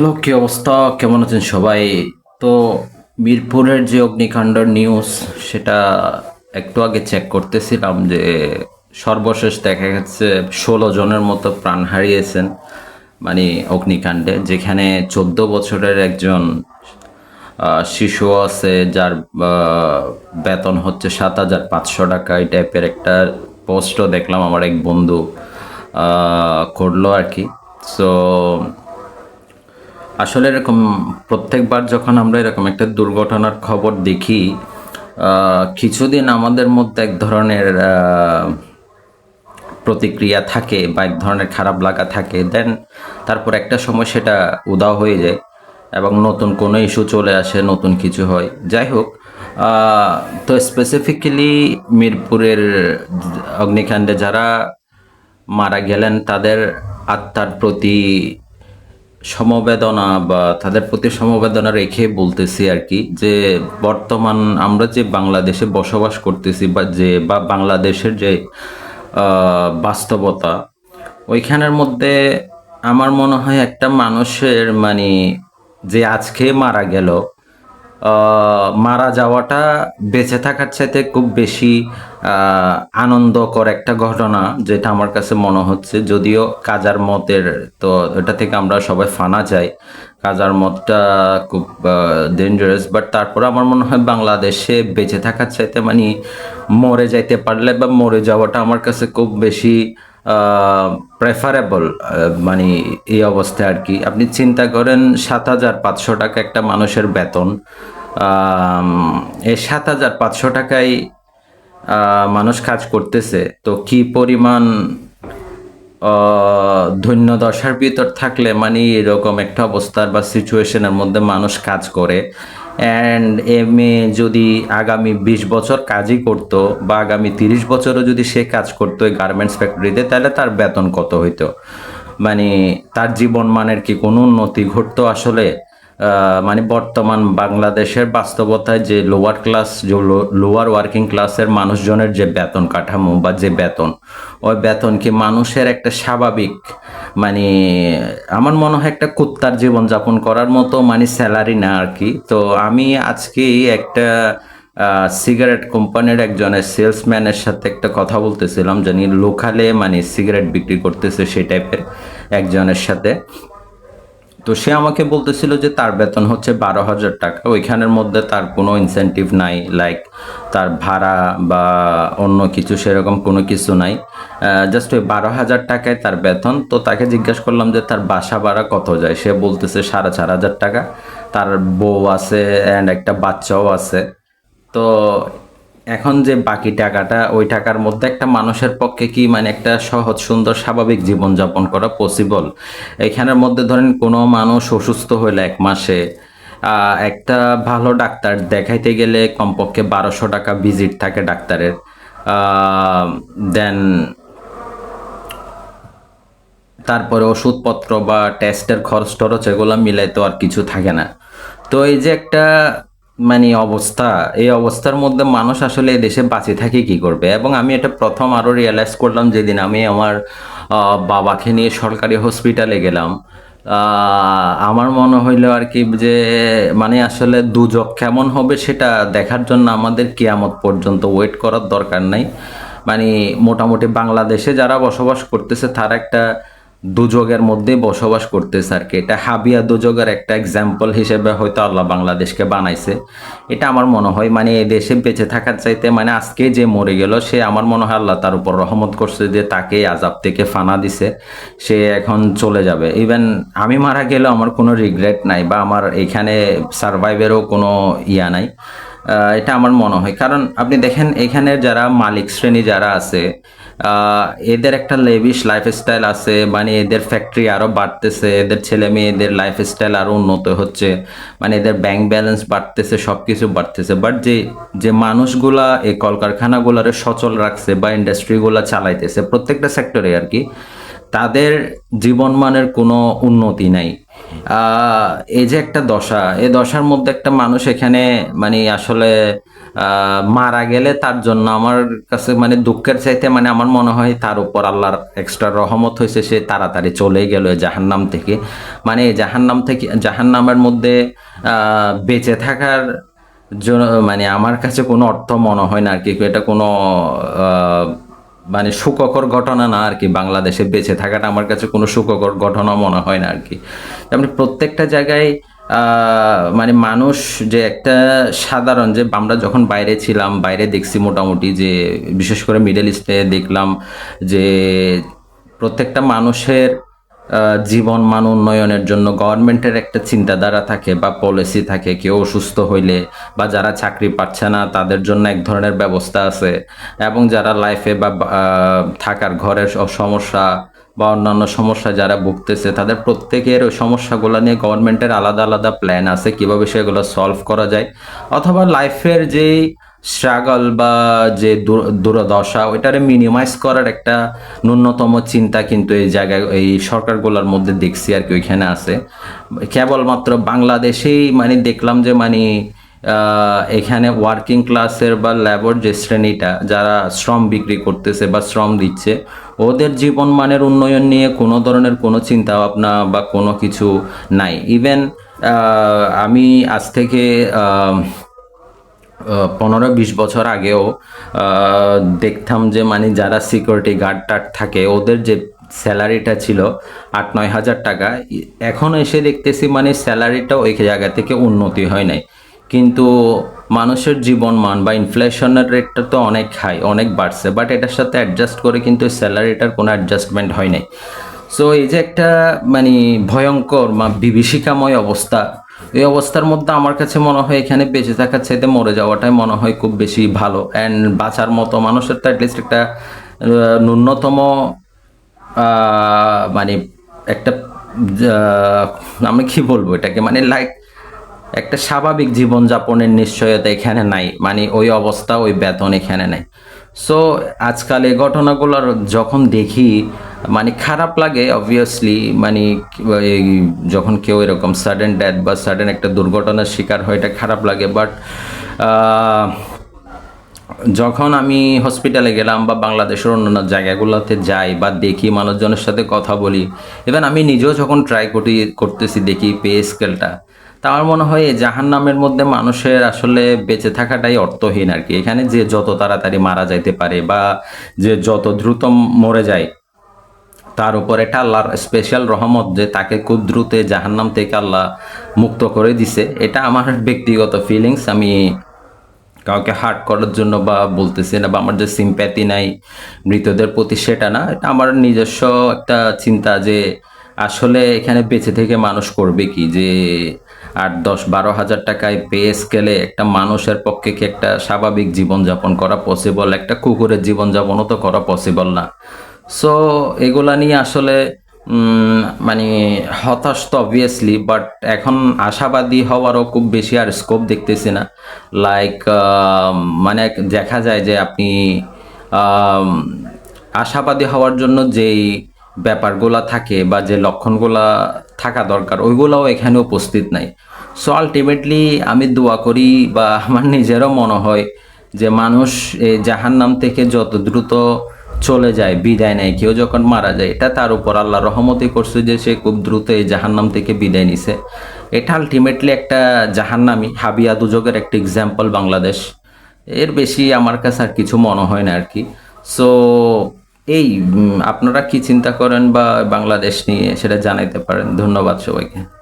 Hello, কি অবস্থা? কেমন আছেন সবাই? তো মিরপুরের যে অগ্নিকাণ্ডের নিউজ সেটা একটু আগে চেক করতেছিলাম যে সর্বশেষ দেখা গেছে ষোলো জনের মতো প্রাণ হারিয়েছেন মানে অগ্নিকাণ্ডে, যেখানে চোদ্দ বছরের একজন শিশু আছে যার বেতন হচ্ছে সাত হাজার পাঁচশো টাকা। এই টাইপের একটা পোস্টও দেখলাম, আমার এক বন্ধু করল আর কি। সো আসলে এরকম প্রত্যেকবার যখন আমরা এরকম একটা দুর্ঘটনার খবর দেখি কিছুদিন আমাদের মধ্যে এক ধরনের প্রতিক্রিয়া থাকে বা এক ধরনের খারাপ লাগা থাকে। দেন তারপর একটা সময় সেটা উদাও হয়ে যায় এবং নতুন কোনো ইস্যু চলে আসে, নতুন কিছু হয়। যাই হোক তো স্পেসিফিক্যালি মিরপুরের অগ্নিকাণ্ডে যারা মারা গেলেন, তাদের আত্মার প্রতি সমবেদনা বা তাদের প্রতি সমবেদনা রেখে বলতেছি আর কি, যে বর্তমান আমরা যে বাংলাদেশে বসবাস করতেছি বা যে, বা বাংলাদেশের যে বাস্তবতা, ওইখানের মধ্যে আমার মনে হয় একটা মানুষের মানে যে আজকে মারা গেল মারা যাওয়াটা বেঁচে থাকার চাইতে খুব বেশি আনন্দকর একটা ঘটনা যেটা আমার কাছে মনে হচ্ছে। যদিও কাজার মতের তো এটা থেকে আমরা সবাই ফানা যাই কাজার মতটা খুব ডেঞ্জারাস বাট তারপর আমার মনে হয় বাংলাদেশে বেঁচে থাকার চাইতে মানে মরে যাইতে পারলে বা মরে যাওয়াটা আমার কাছে খুব বেশি প্রেফারেবল মানে এই অবস্থায় আর কি। আপনি চিন্তা করেন, সাত হাজার পাঁচশো টাকা একটা মানুষের বেতন। এই সাত হাজার পাঁচশো টাকায় মানুষ কাজ করতেছে, তো কি পরিমাণ ধন্য দশার ভিতর থাকলে মানে এরকম একটা অবস্থার বা সিচুয়েশনের মধ্যে মানুষ কাজ করে? অ্যান্ড এম এ যদি আগামী বিশ বছর কাজই করতো বা আগামী তিরিশ বছরও যদি সে কাজ করতো এই গার্মেন্টস ফ্যাক্টরিতে তাহলে তার বেতন কত হইতো? মানে তার জীবন মানের কি কোনো উন্নতি ঘটতো আসলে? মানে বর্তমান বাংলাদেশের বাস্তবতায় যে লোয়ার ক্লাস যে লোয়ার ওয়ার্কিং ক্লাসের মানুষজনের যে বেতন কাঠামো বা যে বেতন, ওই বেতন কি মানুষের একটা স্বাভাবিক মানে আমার মনে হয় একটা কুত্তার জীবন যাপন করার মতো মানে স্যালারি না আর কি। তো আমি আজকে একটা সিগারেট কোম্পানির একজনের সেলসম্যানের সাথে একটা কথা বলতেছিলাম জানি লোকালে মানে সিগারেট বিক্রি করতেছে সেই টাইপের একজনের সাথে। তো সে আমাকে বলতেছিল যে তার বেতন হচ্ছে বারো হাজার টাকা। ওইখানের মধ্যে তার কোনো ইনসেন্টিভ নাই লাইক তার ভাড়া বা অন্য কিছু সেরকম কোনো কিছু নাই। জাস্ট ওই বারো হাজার টাকায় তার বেতন। তো তাকে জিজ্ঞাসা করলাম যে তার বাসা ভাড়া কত যায়? সে বলতেছে সাড়ে চার হাজার টাকা। তার বউ আছে অ্যান্ড একটা বাচ্চাও আছে। তো এখন যে বাকি টাকাটা, ওই টাকার মধ্যে একটা মানুষের পক্ষে কি মানে একটা সহজ, সুন্দর, স্বাভাবিক জীবনযাপন করা পসিবল এখানের মধ্যে ধরেন কোনো মানুষ অসুস্থ হইলে এক মাসে একটা ভালো ডাক্তার দেখাইতে গেলে কমপক্ষে বারোশো টাকা ভিজিট থাকে ডাক্তারের দেন তারপরে ওষুধপত্র বা টেস্টের খরচ টরচ এগুলো মিলাই তো আর কিছু থাকে না। তো এই যে একটা মানে অবস্থা, এই অবস্থার মধ্যে মানুষ আসলে দেশে বাঁচে থাকে কি করবে? এবং আমি এটা প্রথম আরও রিয়েলাইজ করলাম যেদিন আমি আমার বাবাকে নিয়ে সরকারি হসপিটালে গেলাম। আমার মনে হইল আর কি যে মানে আসলে দুজক কেমন হবে সেটা দেখার জন্য আমাদের কেয়ামত পর্যন্ত ওয়েট করার দরকার নাই। মানে মোটামুটি বাংলাদেশে যারা বসবাস করতেছে তারা একটা দুযোগের মধ্যে বসবাস করতেছে আর কি? এটা হাবিয়া দুযোগের একটা এক্সাম্পল হিসেবে হয়তো আল্লাহ বাংলাদেশকে বানাইছে। এটা আমার মনে হয় মানে এই দেশে বেঁচে থাকার চাইতে মানে আজকে যে মরে গেল, সে আমার মনে হয় আল্লাহ তার উপর রহমত করছে যে তাকে আজাব থেকে ফানা দিছে, সে এখন চলে যাবে। ইভেন আমি মারা গেলেও আমার কোনো রিগ্রেট নাই বা আমার এখানে সার্ভাইভেরও কোনো ইয়া নাই। এটা আমার মনে হয়। কারণ আপনি দেখেন এখানে যারা মালিক শ্রেণি যারা আছে এদের একটা লেভিশ লাইফস্টাইল আছে মানে এদের ফ্যাক্টরি আরও বাড়তেছে, এদের ছেলে মেয়েদের লাইফস্টাইল আরও উন্নত হচ্ছে মানে এদের ব্যাংক ব্যালেন্স বাড়তেছে সব কিছু বাড়তেছে। বাট যে যে মানুষগুলা এই কলকারখানাগুলারে সচল রাখছে বা ইন্ডাস্ট্রিগুলা চালাইতেছে, প্রত্যেকটা সেক্টরে আর কি, তাদের জীবনমানের কোনো উন্নতি নাই। এই যে একটা দশা, এই দশার মধ্যে একটা মানুষ এখানে মানে আসলে মারা গেলে তার জন্য আমার কাছে মানে দুঃখের চাইতে মানে আমার মনে হয় তার উপর আল্লাহর এক্সট্রা রহমত হয়েছে, সে তাড়াতাড়ি চলে গেল জাহান্নাম থেকে। মানে জাহান্নাম থেকে, জাহান্নামের মধ্যে বেঁচে থাকার জন্য মানে আমার কাছে কোনো অর্থ মনে হয় না আর কি। এটা কোনো মানে সুখকর ঘটনা না আর কি। বাংলাদেশে বেঁচে থাকাটা আমার কাছে কোনো সুখকর ঘটনা মনে হয় না আর কি। তেমনি প্রত্যেকটা জায়গায় মানে মানুষ যে একটা সাধারণ, যে আমরা যখন বাইরে ছিলাম, বাইরে দেখছি মোটামুটি যে, বিশেষ করে মিডল ইস্টে দেখলাম যে, প্রত্যেকটা মানুষের জীবন মান উন্নয়নের জন্য গভর্নমেন্টের একটা চিন্তাধারা থাকে বা পলিসি থাকে, কেউ অসুস্থ হইলে বা যারা চাকরি পাচ্ছে না, তাদের জন্য এক ধরনের ব্যবস্থা আছে। এবং যারা লাইফে বা থাকার ঘরের সমস্যা বা অন্যান্য সমস্যা যারা ভুগতেছে, তাদের প্রত্যেকের ওই সমস্যাগুলো নিয়ে গভর্নমেন্টের আলাদা আলাদা প্ল্যান আছে কীভাবে সেগুলো সলভ করা যায়। অথবা লাইফের যেই স্ট্রাগল বা যে দূর- দুরদশা, ওইটারে মিনিমাইজ করার একটা ন্যূনতম চিন্তা কিন্তু এই জায়গায়, এই সরকারগুলোর মধ্যে দেখছি আর কি ওইখানে আছে। কেবলমাত্র বাংলাদেশেই মানে দেখলাম যে মানে এখানে ওয়ার্কিং ক্লাসের বা ল্যাবর যে শ্রেণীটা, যারা শ্রম বিক্রি করতেছে বা শ্রম দিচ্ছে, ওদের জীবন মানের উন্নয়ন নিয়ে কোনো ধরনের কোনো চিন্তা ভাবনা বা কোনো কিছু নাই। ইভেন আমি আজ থেকে পনেরো বিশ বছর আগেও দেখতাম যে মানে যারা সিকিউরিটি গার্ড টার্ড থাকে, ওদের যে স্যালারিটা ছিল আট নয় হাজার টাকা, এখন এসে দেখতেছি মানে স্যালারিটাও ওই জায়গা থেকে উন্নতি হয় নাই। কিন্তু মানুষের জীবন মান বা ইনফ্লেশনের রেটটা তো অনেক হাই অনেক বাড়ছে বাট এটার সাথে অ্যাডজাস্ট করে কিন্তু স্যালারিটার কোনো অ্যাডজাস্টমেন্ট হয় নাই। সো এই যে একটা মানে ভয়ঙ্কর বা বিভীষিকাময় অবস্থা, এই অবস্থার মধ্যে আমার কাছে মনে হয় এখানে বেঁচে থাকার চাইতে মরে যাওয়াটাই মনে হয় খুব বেশি ভালো। অ্যান্ড বাঁচার মতো মানুষের তো অ্যাটলিস্ট একটা ন্যূনতম মানে একটা আমি কি বলব এটাকে? মানে লাইক একটা স্বাভাবিক জীবনযাপনের নিশ্চয়তা এখানে নাই মানে ওই অবস্থা, ওই বেতন এখানে নাই। সো আজকাল এই ঘটনাগুলোর যখন দেখি মানে খারাপ লাগে অবভিয়াসলি মানে যখন কেউ এরকম সাডেন ডেথ বা সাডেন একটা দুর্ঘটনার শিকার হয়, এটা খারাপ লাগে। বাট যখন আমি হসপিটালে গেলাম বা বাংলাদেশের অন্যান্য জায়গাগুলোতে যাই বা দেখি মানুষজনের সাথে কথা বলি ইভেন আমি নিজেও যখন ট্রাই করি, করতেছি, দেখি পে স্কেলটা তা আমার মনে হয় এই জাহান্নামের মধ্যে মানুষের আসলে বেঁচে থাকাটাই অর্থহীন আর কি। এখানে যে যত তাড়াতাড়ি মারা যাইতে পারে বা যে যত দ্রুত মরে যায়, তার উপর এটা আল্লাহর স্পেশাল রহমত যে তাকে খুব দ্রুত জাহান্নাম থেকে আল্লাহ মুক্ত করে দিছে। এটা আমার ব্যক্তিগত ফিলিংস আমি কাউকে হার্ট করার জন্য বা বলতেছি না বা আমার যে সিম্প্যাথি নাই, মৃতদের প্রতি সেটা না। এটা আমার নিজস্ব একটা চিন্তা যে আসলে এখানে বেঁচে থেকে মানুষ করবে কি? যে আট, দশ, বারো হাজার টাকায় পে স্কেলে একটা মানুষের পক্ষে কি একটা স্বাভাবিক জীবনযাপন করা পসিবল একটা কুকুরের জীবনযাপনও তো করা পসিবল না। সো এগুলা নিয়ে আসলে মানে হতাশ তো অবভিয়াসলি বাট এখন আশাবাদী হওয়ারও খুব বেশি আর স্কোপ দেখতেছি না। লাইক মানে দেখা যায় যে আপনি আশাবাদী হওয়ার জন্য যেই ব্যাপারগুলা থাকে বা যে লক্ষণগুলা থাকা দরকার, ওইগুলাও এখানে উপস্থিত নাই। সো আলটিমেটলি আমি দোয়া করি বা আমার নিজেরও মনে হয় যে মানুষ এই জাহান্নাম থেকে যত দ্রুত চলে যায়, বিদায় নেয়, কেউ যখন মারা যায়, এটা তার উপর আল্লাহ রহমতই করছে যে সে খুব দ্রুত এই জাহান্নাম থেকে বিদায় নিছে। এটা আলটিমেটলি একটা জাহান্নামি, হাবিয়া দুজকের একটা এক্সাম্পল বাংলাদেশ। এর বেশি আমার কাছে আর কিছু মনে হয় না আর কি। সো এই আপনারা কি চিন্তা করেন বা বাংলাদেশ নিয়ে সেটা জানাইতে পারেন? ধন্যবাদ সবাইকে।